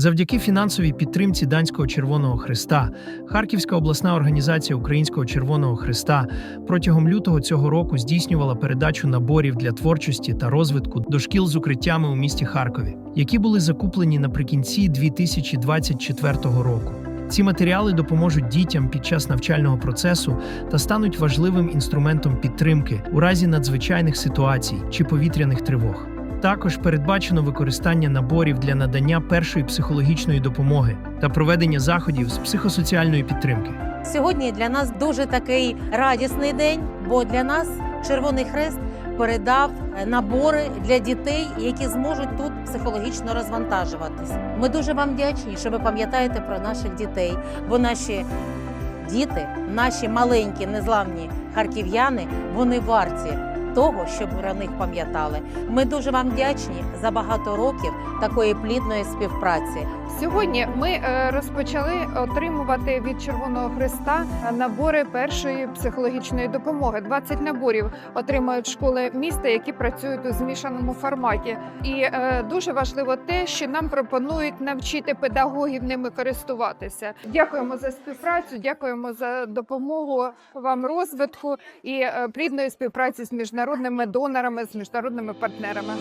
Завдяки фінансовій підтримці Данського Червоного Христа, Харківська обласна організація Українського Червоного Христа протягом лютого цього року здійснювала передачу наборів для творчості та розвитку до шкіл з укриттями у місті Харкові, які були закуплені наприкінці 2024 року. Ці матеріали допоможуть дітям під час навчального процесу та стануть важливим інструментом підтримки у разі надзвичайних ситуацій чи повітряних тривог. Також передбачено використання наборів для надання першої психологічної допомоги та проведення заходів з психосоціальної підтримки. Сьогодні для нас дуже такий радісний день, бо для нас Червоний Хрест передав е, набори для дітей, які зможуть тут психологічно розвантажуватись. Ми дуже вам вдячні, що ви пам'ятаєте про наших дітей, бо наші діти, наші маленькі незламні харків'яни, вони варті того, щоб про них пам'ятали. Ми дуже вам вдячні за багато років такої плідної співпраці. Сьогодні ми е, розпочали отримувати від Червоного Христа набори першої психологічної допомоги. 20 наборів отримують школи міста, які працюють у змішаному форматі. І е, дуже важливо те, що нам пропонують навчити педагогів ними користуватися. Дякуємо за співпрацю, дякуємо за допомогу вам розвитку і е, плідної співпраці з міжнародними донорами, з міжнародними партнерами.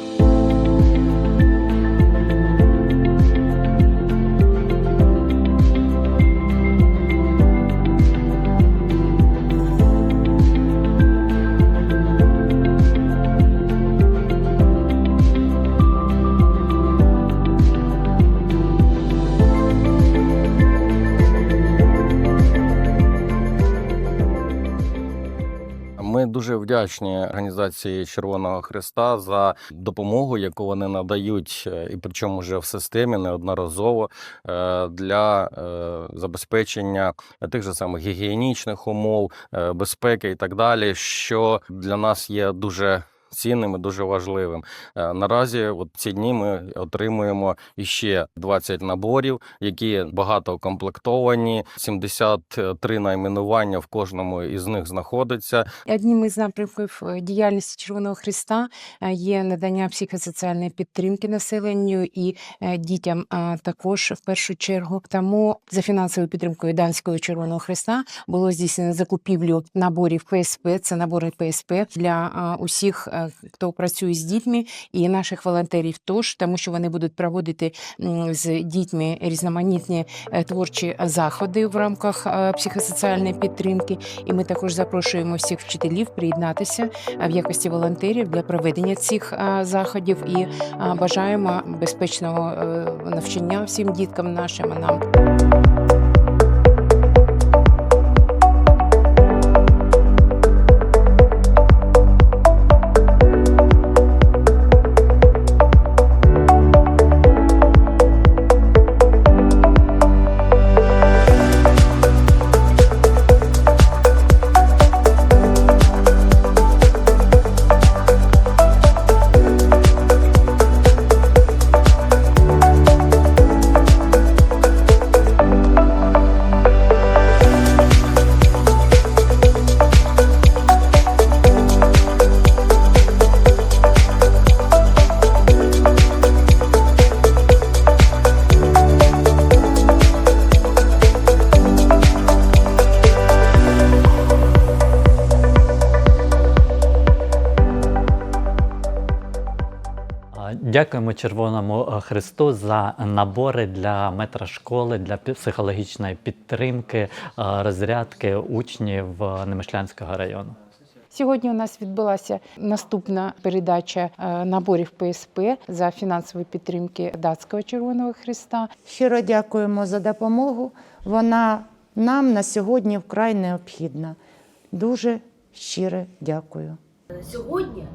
Ми дуже вдячні організації Червоного Христа за допомогу, яку вони надають, е, і причому вже в системі неодноразово е, для е, забезпечення тих же самих гігієнічних умов, безпеки і так далі, що для нас є дуже. Цінним і дуже важливим Е, наразі, от ці дні ми отримуємо іще 20 наборів, які багато укомплектовані. 73 найменування в кожному із них знаходиться. Одним із напрямків е, діяльності Червоного Христа е, є надання психосоціальної підтримки населенню і дітям також в першу чергу. Тому за фінансовою підтримкою Данського Червоного Христа було здійснено закупівлю наборів ПСП. Це набори ПСП для усіх, хто працює з дітьми, і наших волонтерів тож, тому що вони будуть проводити з дітьми різноманітні е, творчі заходи в рамках психосоціальної підтримки. І ми також запрошуємо всіх вчителів приєднатися в якості волонтерів для проведення цих заходів і бажаємо безпечного е, навчання всім діткам нашим нам. Дякуємо Червоному е, Христу за набори для метрошколи, для психологічної підтримки, е, розрядки учнів е, Немишлянського району. Сьогодні у нас відбулася наступна передача наборів ПСП за фінансової підтримки Датського Червоного Христа. Щиро дякуємо за допомогу. Вона нам на сьогодні вкрай необхідна. Дуже щире дякую. Сьогодні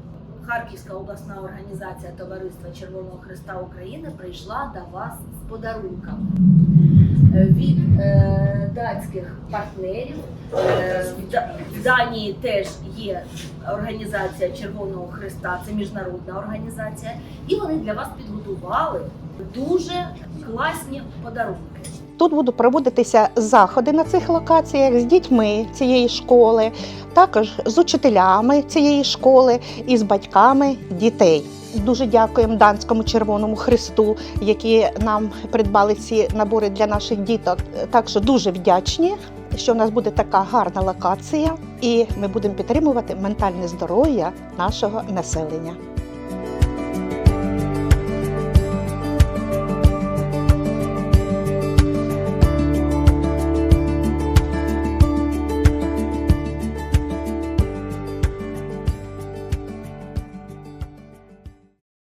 Харківська обласна організація Товариства Червоного Христа України прийшла до вас з подарунками Е, від е, датських партнерів. Е, в Да- в Данії теж є організація Червоного Христа, це міжнародна організація, і вони для вас підготували дуже класні подарунки. Тут будуть проводитися заходи на цих локаціях з дітьми цієї школи, також з учителями цієї школи і з батьками дітей. Дуже дякуємо Данському Червоному Христу, які нам придбали ці набори для наших діток. Так що дуже вдячні, що в нас буде така гарна локація, і ми будемо підтримувати ментальне здоров'я нашого населення.